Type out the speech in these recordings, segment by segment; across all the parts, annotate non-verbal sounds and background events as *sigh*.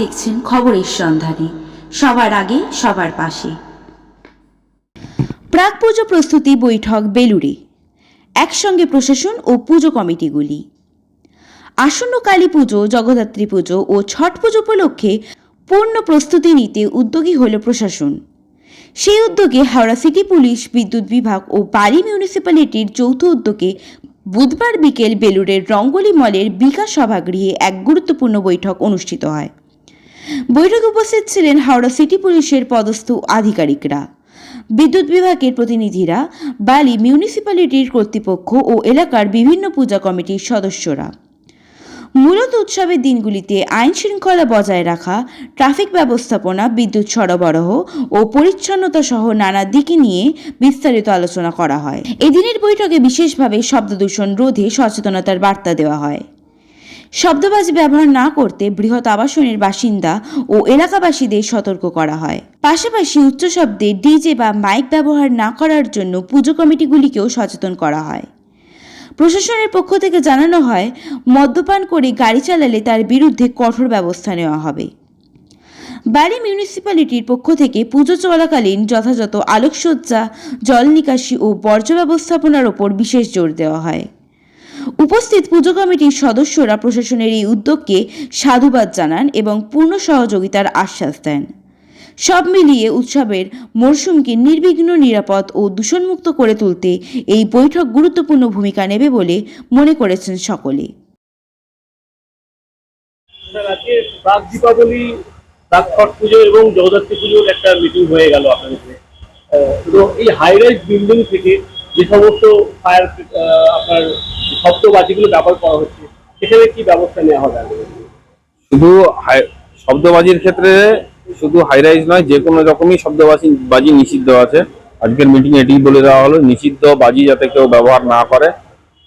দেখছেন খবরের সন্ধানে। সবার আগে, সবার পাশে। প্রাক পুজো প্রস্তুতি বৈঠক বেলুড়ে। একসঙ্গে প্রশাসন ও পুজো কমিটিগুলি। আসন্ন কালী পুজো, জগদ্ধাত্রী পুজো ও ছট পুজো উপলক্ষে পূর্ণ প্রস্তুতি নিতে উদ্যোগী হল প্রশাসন। সেই উদ্যোগে হাওড়া সিটি পুলিশ, বিদ্যুৎ বিভাগ ও বালি মিউনিসিপ্যালিটির যৌথ উদ্যোগে বুধবার বিকেল বেলুড়ের রঙ্গলি মলের বিকাশ সভাগৃহে এক গুরুত্বপূর্ণ বৈঠক অনুষ্ঠিত হয়। বৈঠকে উপস্থিত ছিলেন হাওড়া সিটি পুলিশের পদস্থ আধিকারিকরা। বিদ্যুৎ বিভাগের প্রতিনিধিরা, বালি মিউনিসিপ্যালিটির কর্তৃপক্ষ ও এলাকার বিভিন্ন পূজা কমিটির সদস্যরা। মূলত উৎসবের দিনগুলিতে আইন শৃঙ্খলা বজায় রাখা, ট্রাফিক ব্যবস্থাপনা, বিদ্যুৎ সরবরাহ ও পরিচ্ছন্নতা সহ নানা দিকে নিয়ে বিস্তারিত আলোচনা করা হয়। এদিনের বৈঠকে বিশেষভাবে শব্দদূষণ রোধে সচেতনতার বার্তা দেওয়া হয়। শব্দবাজি ব্যবহার না করতে বৃহৎ আবাসনের বাসিন্দা ও এলাকাবাসীদের সতর্ক করা হয়। পাশাপাশি উচ্চ শব্দে ডিজে বা মাইক ব্যবহার না করার জন্য পুজো কমিটিগুলিকেও সচেতন করা হয়। প্রশাসনের পক্ষ থেকে জানানো হয়, মদ্যপান করে গাড়ি চালালে তার বিরুদ্ধে কঠোর ব্যবস্থা নেওয়া হবে। বাড়ি মিউনিসিপ্যালিটির পক্ষ থেকে পুজো চলাকালীন যথাযথ আলোকসজ্জা, জল নিকাশি ও বর্জ্য ব্যবস্থাপনার ওপর বিশেষ জোর দেওয়া হয়। উপস্থিত পুজো কমিটির সদস্যরা প্রশাসনের এই উদ্যোগকে সাধুবাদ জানান এবং পূর্ণ সহযোগিতার আশ্বাস দেন। সব মিলিয়ে উৎসবের মরশুমকে নির্বিঘ্ন, নিরাপদ ও দূষণমুক্ত করে তুলতে এই বৈঠক গুরুত্বপূর্ণ ভূমিকা নেবে বলে মনে করেছেন সকলে। এবং জগদ্ধাত্রী পুজোর একটা মিটিং হয়ে গেল আপনাদের। এই হাই রাইজ বিল্ডিং থেকে যে সমস্ত ফায়ার আপনার শব্দবাজিগুলো ব্যবহার করা হচ্ছে, সেখানে কি ব্যবস্থা নেওয়া হবে শুধু শব্দবাজির ক্ষেত্রে শুধু হাই রাইজ নয়, যে কোনো রকমই শব্দবাজি, বাজি নিষিদ্ধ আছে। আজকের মিটিং এটি বলে দেওয়া হলো, নিষিদ্ধ বাজি যাতে কেউ ব্যবহার না করে।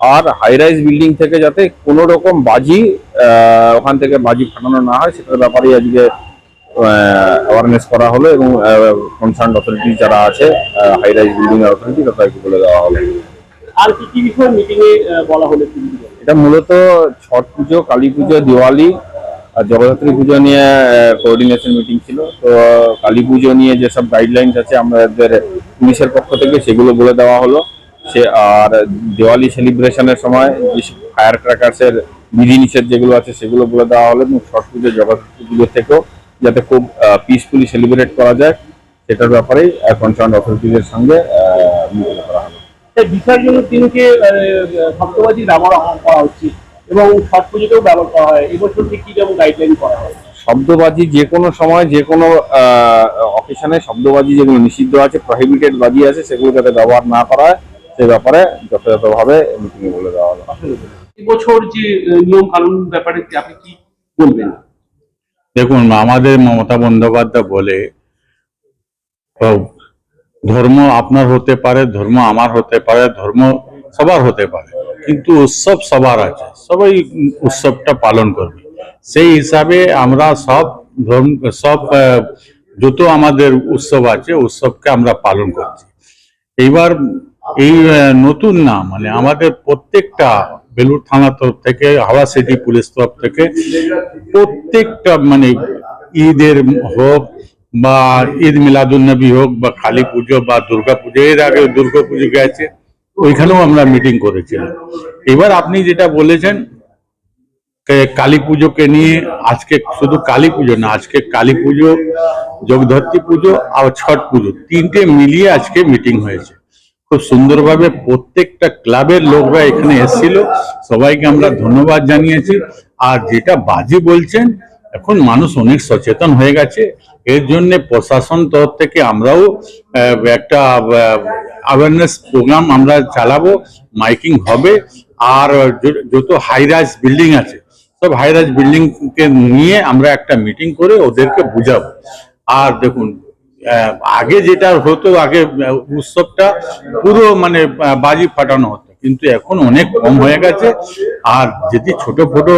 আর হাই রাইজ বিল্ডিং থেকে যাতে কোনো রকম বাজি ওখান থেকে বাজি ফাটানো না হয়, সেটার ব্যাপারে আজকে অ্যাওয়ারনেস করা হলো এবং কনসার্ন অথরিটি যারা আছে হাই রাইজ বিল্ডিং অথরিটি তাদেরকে বলে দেওয়া হলো। আর কি কি বিষয়ে মিটিং এ বলা হলো। এটা মূলত ছট পুজো, কালী পুজো, দিওয়ালি আর জগদ্ধাত্রী পুজো নিয়ে কোঅর্ডিনেশন মিটিং ছিল। তো কালী পুজো নিয়ে যেসব গাইডলাইন্স আছে আমাদের পুলিশের পক্ষ থেকে সেগুলো বলে দেওয়া হলো। সে, আর দিওয়ালি সেলিব্রেশনের সময় যে ফায়ার ক্র্যাকার্সের বিধিনিষেধ যেগুলো আছে, সেগুলো বলে দেওয়া হলো এবং ছট পুজো, জগদ্ধাত্রী পুজো থেকেও যাতে খুব পিসফুলি সেলিব্রেট করা যায়, সেটার ব্যাপারেই কনসার্ন অথরিটিদের সঙ্গে করা এই বিসর্জনের দিনকে আহ, শব্দবাজি ব্যবহার করা হচ্ছে এবং ছট পুজোতেও ব্যবহার করা হয়। এবছর ঠিক কি যেমন গাইডলাইন করা হয়? শব্দবাজি যে কোনো সময় যে কোনো অকেশনে শব্দবাজি যেগুলো নিষিদ্ধ আছে প্রহিবিটেড বাজি আছে সেগুলো যাতে ব্যবহার না করা হয়। সে ব্যাপারে যথাযথভাবে মিটিংয়ে বলে দেওয়া হলো এবছর যে নিয়ম কানুন ব্যাপারে কি আপনি কি বলবেন? দেখুন আমাদের মমতা বন্দ্যোপাধ্যায় বলে ধর্ম আপনার হতে পারে, ধর্ম আমার হতে পারে, ধর্ম সবার হতে পারে, কিন্তু উৎসব সবার আছে, সবাই উৎসবটা পালন করবে। সেই হিসাবে আমরা সব ধর্ম, সব যত আমাদের উৎসব আছে, উৎসবকে আমরা পালন করছি। এইবার এই নতুন না মানে আমাদের প্রত্যেকটা বেলুর থানার তরফ থেকে, হাওড়া সিটি পুলিশ তরফ থেকে প্রত্যেকটা মানে ঈদের হোক বা ঈদ মিলাদুলনবী হোক বা কালী পুজো বা দুর্গা পুজো, এর আগে দুর্গা পুজো গেছে, ওইখানেও আমরা মিটিং করেছিলাম। এবার আপনি যেটা বলেছেন কালী পুজোকে নিয়ে, আজকে শুধু কালী পুজো না, আজকে কালী পুজো জগদ্ধত্রী পুজো আর ছট পুজো, তিনটে মিলিয়ে আজকে মিটিং হয়েছে। খুব সুন্দরভাবে প্রত্যেকটা ক্লাবের লোকরা এখানে এসেছিল, সবাইকে আমরা ধন্যবাদ জানিয়েছি। আর যেটা বাজি বলছেন, এখন মানুষ অনেক সচেতন হয়ে গেছে। এর জন্য প্রশাসন তরফ থেকে আমরাও একটা অ্যাওয়ারনেস প্রোগ্রাম আমরা চালাবো, মাইকিং হবে, আর যত হাই রাইজ বিল্ডিং আছে, সব হাই রাইজ বিল্ডিং কে নিয়ে আমরা একটা মিটিং করে ওদেরকে বুঝাবো। আর দেখুন আগে যেটা হতো, আগে উৎসবটা পুরো মানে বাজি ফাটানো হতো, কিন্তু এখন অনেক কম হয়ে গেছে, আর যদি ছোট ছোট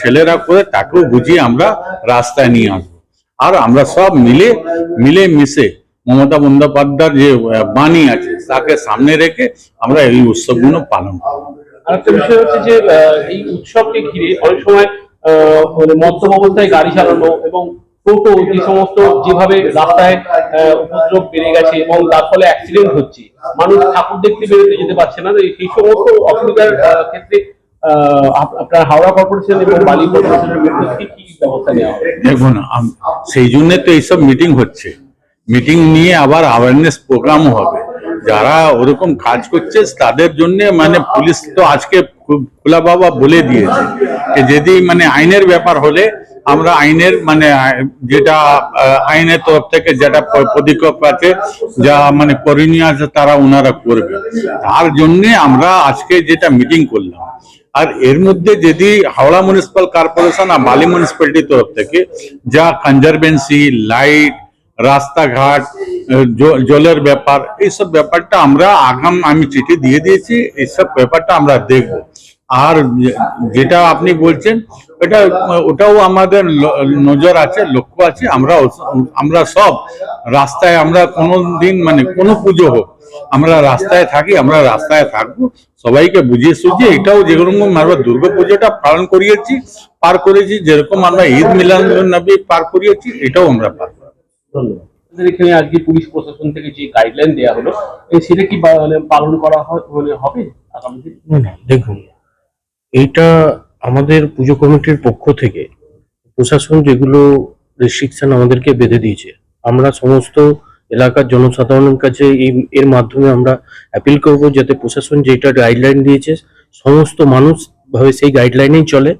ছেলেরা করে তাকেও বুঝিয়ে আমরা রাস্তায় নিয়ে আসব। আর আমরা সব মিলে মিলে মিশে মমতা বন্দ্যোপাধ্যায়ের যে বাণী আছে, তাকে সামনে রেখে আমরা এই উৎসবগুলো পালন করব। আরেকটা বিষয় হচ্ছে যে এই উৎসবকে ঘিরে অনেক সময় মানে মদ্যপ অবস্থায় গাড়ি চালানো এবং টোটো যে সমস্ত যেভাবে রাস্তায় উপদ্রব বেড়ে গেছে এবং তার ফলে অ্যাক্সিডেন্ট হচ্ছে, মানুষ ঠাকুর দেখতে বেরোতে যেতে পারছে না সেই সমস্ত অসুবিধার ক্ষেত্রে আপনার হাওড়া কর্পোরেশন এবং বালি দেখুন সেই জন্য তো এইসব মিটিং হচ্ছে। মিটিং নিয়ে আবার অ্যাওয়ারনেস প্রোগ্রামও হবে। যারা ওরকম কাজ করছে, তাদের জন্য মানে পুলিশ তো আজকে খোলা বাবা বলে দিয়েছে যে যদি মানে আইনের ব্যাপার হলে আমরা আইনের মানে যেটা আইনের তরফ থেকে যেটা পদক্ষেপ আছে, যা মানে করণীয় আছে, তারা ওনারা করবে। তার জন্য আমরা আজকে যেটা মিটিং করলাম আর এর মধ্যে যদি হাওড়া মিউনিসিপাল কর্পোরেশন আর মালি মিউনিসিপ্যালিটির তরফ থেকে যা কনজারভেন্সি লাইট রাস্তাঘাট জলের ব্যাপার, এইসব ব্যাপারটা আমরা আগাম, আমি চিঠি দিয়ে দিয়েছি, এইসব ব্যাপারটা আমরা দেখব। আর যেটা আপনি বলছেন এটা ওটাও আমাদের নজর আছে লক্ষ্য আছে আমরা আমরা সব রাস্তায় আমরা কোনো দিন মানে কোনো পুজো হোক আমরা রাস্তায় থাকি আমরা রাস্তায় থাকব সবাইকে বুঝিয়ে সুঝিয়ে এটাও যেরকম আমরা দুর্গা পুজোটা পালন করিয়েছি পার করেছি যেরকম আমরা ঈদ মিলান নবী পার করিয়েছি এটাও আমরা পার করব। ধন্যবাদ আমাদের এখানে আজকে পুলিশ প্রশাসন থেকে যে গাইডলাইন দেওয়া হলো সেটা কি মানে পালন করা হয় মানে হবে আগামী দিন দেখুন এইটা আমাদের পুজো কমিটির পক্ষ থেকে প্রশাসন যেগুলো রেস্ট্রিকশন আমাদেরকে বেঁধে দিয়েছে, আমরা সমস্ত এলাকার জনসাধারণের কাছে এই, এর মাধ্যমে আমরা অ্যাপিল করব যাতে প্রশাসন যেটা গাইডলাইন দিয়েছে, সমস্ত মানুষ ভাবে সেই গাইডলাইনেই চলে।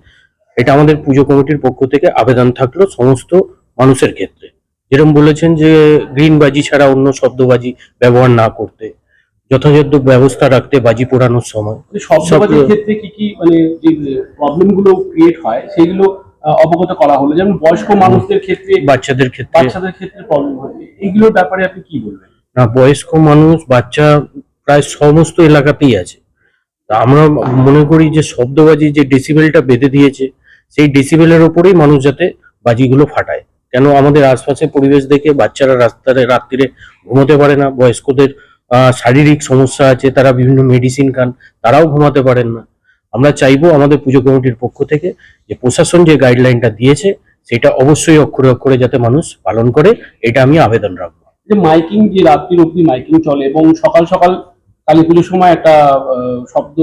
এটা আমাদের পুজো কমিটির পক্ষ থেকে আবেদন থাকল সমস্ত মানুষের ক্ষেত্রে। যেরকম বলেছেন যে গ্রিন বাজি ছাড়া অন্য শব্দবাজি ব্যবহার না করতে। যথাযথ ব্যবস্থা রাখতে বাজি পোড়ানোর সময়। মানে শব্দবাজির ক্ষেত্রে কি কি মানে যে প্রবলেমগুলো ক্রিয়েট হয় সেগুলো অবগত করা হলো? যেমন বয়স্ক মানুষদের ক্ষেত্রে বাচ্চাদের ক্ষেত্রে। বাচ্চাদের ক্ষেত্রে প্রবলেম হয়। এগুলোর ব্যাপারে আপনি কি বলবেন? না বয়স্ক মানুষ বাচ্চা প্রায় সমস্ত এলাকাতেই আছে। তা আমরা মনে করি যে শব্দবাজি যে ডেসিবেলটা বেঁধে দিয়েছে সেই ডেসিবেলের ওপরেই মানুষ যাতে বাজিগুলো ফাটায়। কেন আমাদের আশপাশে পরিবেশ দেখে বাচ্চারা রাস্তায় রাত্রিরে ঘুমোতে পারে না বয়স্কদের শারীরিক সমস্যা আছে তারা বিভিন্ন মেডিসিন খান তারাও ঘুমাতে পারেন না। আমরা চাইব আমাদের পুজো কমিটির পক্ষ থেকে যে প্রশাসন যে গাইডলাইনটা দিয়েছে সেটা অবশ্যই অক্ষরে অক্ষরে যাতে মানুষ পালন করে এটা আমি আবেদন রাখব। যে মাইকিং যে রাত্রির অব্দি মাইকিং চলে এবং সকাল সকাল কালী পুজোর সময় একটা শব্দ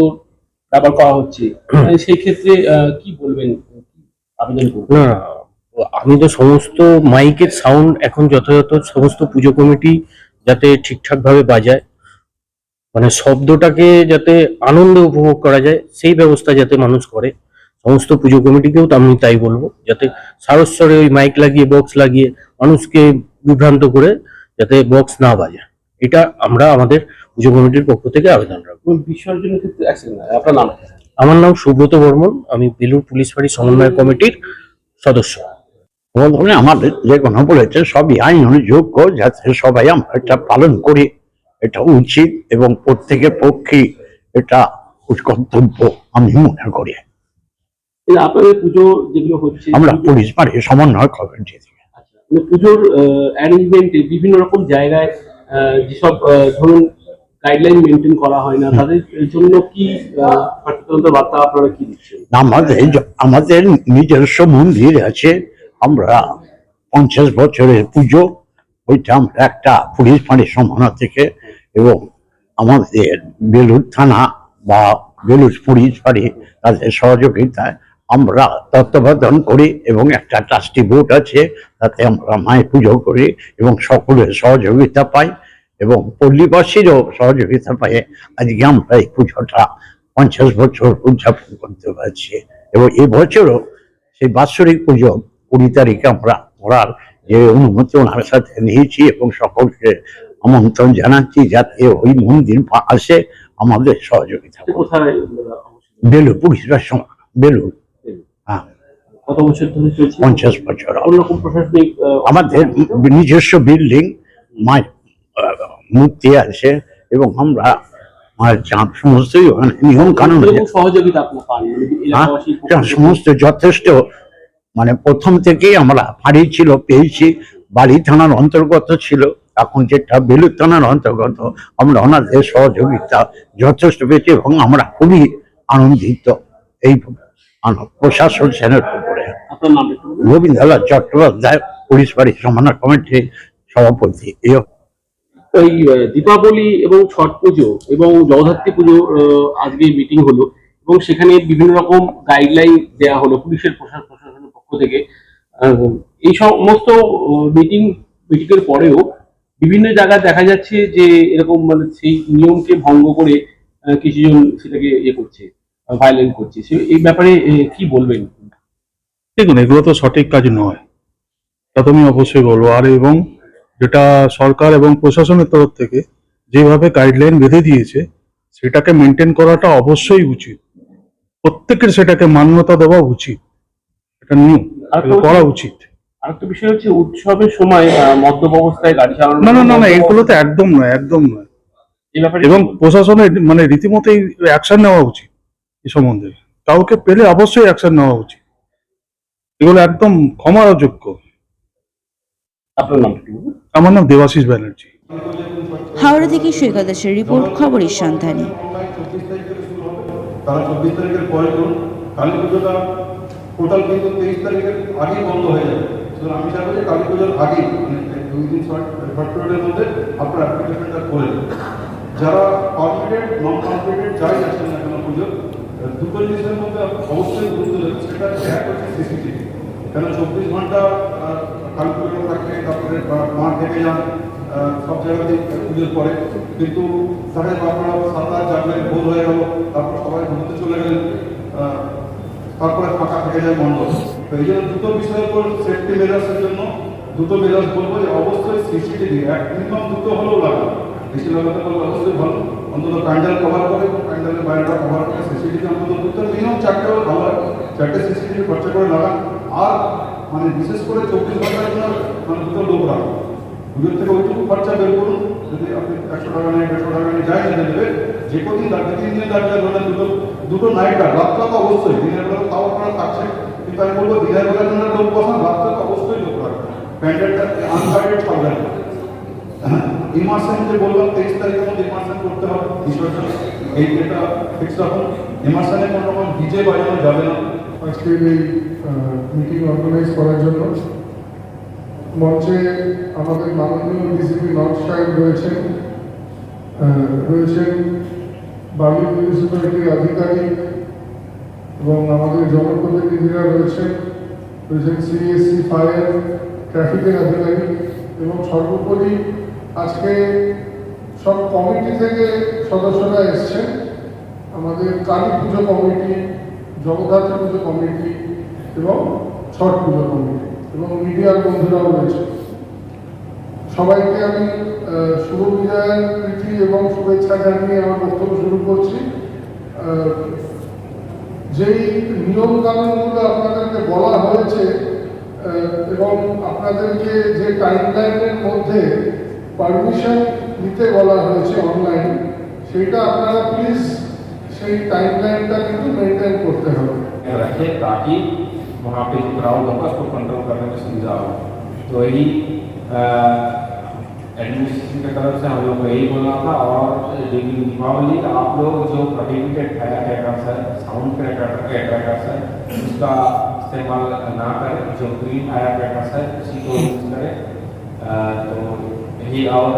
ব্যবহার করা হচ্ছে মানে *clears throat* সেই ক্ষেত্রে কি বলবেন? আবেদন করবেন আমি তো সমস্ত মাইকের সাউন্ড এখন যথাযথ সমস্ত পুজো কমিটি যাতে ঠিকঠাক ভাবে বাজায় মানে শব্দটাকে যাতে আনন্দে উপভোগ করা যায় সেই ব্যবস্থা যাতে মানুষ করে। সমস্ত পুজো কমিটিকেও আমি তাই বলব যাতে সারস্বরে ওই মাইক লাগিয়ে বক্স লাগিয়ে মানুষকে বিভ্রান্ত করে যাতে বক্স না বাজায়। এটা আমরা আমাদের পুজো কমিটির পক্ষ থেকে আবেদন রাখব। বিসর্জনের ক্ষেত্রে আপনার নাম? আমার নাম সুব্রত বর্মন আমি বেলুর পুলিশ ফাঁড়ি সমন্বয় কমিটির সদস্য। বন্ধনে আমাদের যে কোনো বলেছে সবই আইন যোগ্য যাতে সবাই আমরা এটা পালন করি এটা উচিত এবং প্রত্যেকের পক্ষে এটা কর্তব্য আমি মনে করি। আপনাদের পুজো যেগুলো হচ্ছে আমরা পুলিশ বাড়ি সমন্বয় কমিটি থেকে আচ্ছা, মানে পুজোর অ্যারেঞ্জমেন্টে বিভিন্ন রকম জায়গায় যেসব ধরুন গাইডলাইন মেনটেন করা হয় না তাদের জন্য কি সচেতনতা বার্তা আপনারা কি দিচ্ছেন? আমাদের আমাদের নিজস্ব মন্দির আছে আমরা পঞ্চাশ বছরের পুজো, ওইটা আমরা একটা পুলিশ ফাঁড়ি সম্ভাবনা থেকে এবং আমাদের বেলুর থানা বা বেলুর পুলিশ ফাঁড়ি তাদের সহযোগিতায় আমরা তত্ত্বাবধান করি এবং একটা ট্রাস্টি বোর্ড আছে, তাতে আমরা মায়ের পুজো করি এবং সকলের সহযোগিতা পাই এবং পল্লীবাসীরও সহযোগিতা পাই আজকে আমরা এই পুজোটা পঞ্চাশ বছর উদযাপন করতে পারছি এবং এবছরও সেই বাৎসরিক পুজো কুড়ি তারিখে আমরা করার যে অনুমতি ওনার সাথে নিয়েছি এবং সকলকে আমন্ত্রণ জানাচ্ছি যাতে ওই মন্দির আসে আমাদের সহযোগিতা পুলিশের সময় হ্যাঁ। কত বছর ধরে চলছে? পঞ্চাশ বছর প্রশাসনিক আমাদের নিজস্ব বিল্ডিং মায়ের মূর্তি আছে এবং আমরা মায়ের চাঁদ সমস্তই নিয়ম কানুন সহযোগিতা মানে হ্যাঁ। সমস্ত যথেষ্ট মানে প্রথম থেকেই আমরা ফাঁড়ি ছিল পেয়েছি। বাড়ি থানার অন্তর্গত ছিল। এখন যেটা বেলুর থানার অন্তর্গত আমরা ওনাদের সহযোগিতা যথেষ্ট পেয়েছি এবং আমরা খুবই আনন্দিত এই প্রশাসন সেনের উপরে। রবীন্দ্রনাথ চট্টোপাধ্যায় পুলিশ বাড়ি সমানা কমিটির সভাপতি। এই দীপাবলি এবং ছট পুজো এবং জগদ্ধাত্রী পুজো আজকে মিটিং হলো এবং সেখানে বিভিন্ন রকম গাইডলাইন দেওয়া হলো পুলিশের প্রশাসন পক্ষ থেকে এই সমস্ত মিটিং মিটিং এর পরেও বিভিন্ন জায়গায় দেখা যাচ্ছে যে এরকম মানে সেই নিয়মকে ভঙ্গ করে কিছুজন সেটাকে ইয়ে করছে ভায়োলেন্ট করছে। সে এই ব্যাপারে কি বলবেন? দেখুন, এগুলো তো সঠিক কাজ নয়। তা তো আমি অবশ্যই বলব। আর এবং যেটা সরকার এবং প্রশাসনের তরফ থেকে যেভাবে গাইডলাইন বেঁধে দিয়েছে, সেটাকে মেনটেন করাটা অবশ্যই উচিত। প্রত্যেকের সেটাকে মান্যতা দেওয়া উচিত। এটা আর করা উচিত। আরেকটা বিষয় হচ্ছে উৎসবের সময় মদ্যপ অবস্থায় গাড়ি চালানো না না না না এগুলো তো একদম নয় একদম নয়। এবং প্রশাসনের মানে রীতিমতোই অ্যাকশন নেওয়া উচিত এই সম্বন্ধে। কাউকে পেলে অবশ্যই অ্যাকশন নেওয়া উচিত। এগুলো একদম ক্ষমার অযোগ্য আপনার নাম আমার নাম দেবাশিস ব্যানার্জি। হাওড়া থেকে সৈকত দাসের রিপোর্ট খবরের সন্ধানে তারা চব্বিশ তারিখের পরে কালী পুজোটা টোটাল কিন্তু তেইশ তারিখের আগেই বন্ধ হয়ে যাবে। সুতরাং আমি চাইব যে কালী পুজোর আগেই মানে দুই দিন শর্ট পিরিয়ডের মধ্যে আপনার অ্যাপ্লিকেশনটা করে যারা পারমিটেড নন পারমিটেড যাই আছেন না কেন পুজো দুটো জিনিসের মধ্যে অবশ্যই গুরুত্ব দেবেন, সেটা এক হচ্ছে সিসিটিভি কেন চব্বিশ ঘণ্টা কালী পুজো থাকে তারপরে মাঠ থেকে যান সব জায়গাতেই পুজোর পরে। কিন্তু যাবে আপনারা সাত আট জানলেন ভোর হয়ে গেল, তারপর সবাই ঘুরতে চলে গেলেন। তারপরে ফাঁকা থেকে যায় মণ্ডপ তো এই জন্য দুটো বিষয়ের উপর সেফটি মেজার্সের জন্য দুটো মেজার্স বলব যে অবশ্যই সিসিটিভি এক মিনিমাম দুটো হলেও লাগানো বেশি লাগাতে পারলে অবশ্যই ভালো। অন্তত প্যান্ডেল কভার করে, প্যান্ডেলের বাইরেটা কভার করে সিসিটিভি অন্তত দুটো মিনিমাম চারটে হলে ভালো চারটে সিসিটিভি খরচা করে লাগান। আর মানে বিশেষ করে চব্বিশ ঘণ্টার জন্য মানে দুটো লোক রাখুন পুজোর থেকে ওইটুকু খরচা বের করুন। যদি আপনি একশো টাকা নেয়, দেড়শো টাকা নিয়ে যাই দেবে। যে কদিন দাঁড়িয়ে তিন দিন দাঁড়িয়ে ধরেন দুটো দুটো নাইট গার্ড রাত্রা তো অবশ্যই, দিনের বেলা তাও আপনারা থাকছে কিন্তু আমি বলব দিনের বেলা জন্য লোক বসান রাত্রে তো অবশ্যই লোক রাখবেন। প্যান্ডেলটা আনগাইডেড থাকবেন ইমার্সেন যে বললাম, তেইশ তারিখের মধ্যে ইমার্সেন করতে হবে। বিসর্জন এই ডেটা ফিক্স রাখুন। ইমার্সেনে কোনো রকম ডিজে বাজানো যাবে না। আজকের এই মিটিং অর্গানাইজ করার জন্য। মঞ্চে আমাদের মাননীয় ডিসিপি নর্থ সাহেব রয়েছেন। রয়েছেন। বালি মিউনিসিপ্যালিটির আধিকারিক এবং আমাদের জনপ্রতিনিধিরা রয়েছেন রয়েছেন সিএসসি ফায়ার ট্রাফিকের আধিকারিক এবং সর্বোপরি আজকে সব কমিটি থেকে সদস্যরা এসছেন। আমাদের কালী পুজো কমিটি জগদ্ধাত্রী পুজো কমিটি এবং ছট পুজো কমিটি এবং মিডিয়ার বন্ধুরাও রয়েছে সবাইকে আমি আহ, শুভ বিজয়ের প্রীতি এবং শুভেচ্ছা জানিয়ে আমার বক্তব্য শুরু করছি আহ, যেই নিয়ম কানুনগুলো আপনাদেরকে বলা হয়েছে আহ, এবং আপনাদেরকে যে টাইমলাইনের মধ্যে পারমিশন নিতে বলা হয়েছে অনলাইন সেটা আপনারা প্লিজ সেই টাইমলাইনটা কিন্তু মেনটেন করতে হবে रखे ताकि वहाँ पे जो क्राउड होगा उसको कंट्रोल करने में सुविधा हो तो यही एडमिनिस्ट्रेशन की तरफ़ से हम लोग को यही बोलना था, और लेकिन दीपावली आप लोग जो प्रोहिबिटेड फायर क्रैकर्स है साउंड क्रैकर क्रैकर्स है उसका इस्तेमाल ना करें, जो ग्रीन फायर क्रैकर्स है, उसी को यूज़ करें। तो यही और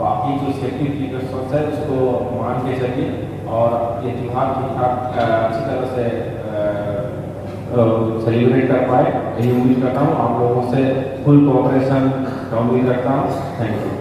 बाकी जो सेफ्टी प्रिकॉशंस है, उसको मान के चलिए, और ये त्यौहार ठीक ठाक अच्छी तरह से सेलिब्रेट कर पाए। यही उम्मीद करता हूँ आप लोगों से फुल कोऑपरेशन का उम्मीद रखता हूँ थैंक यू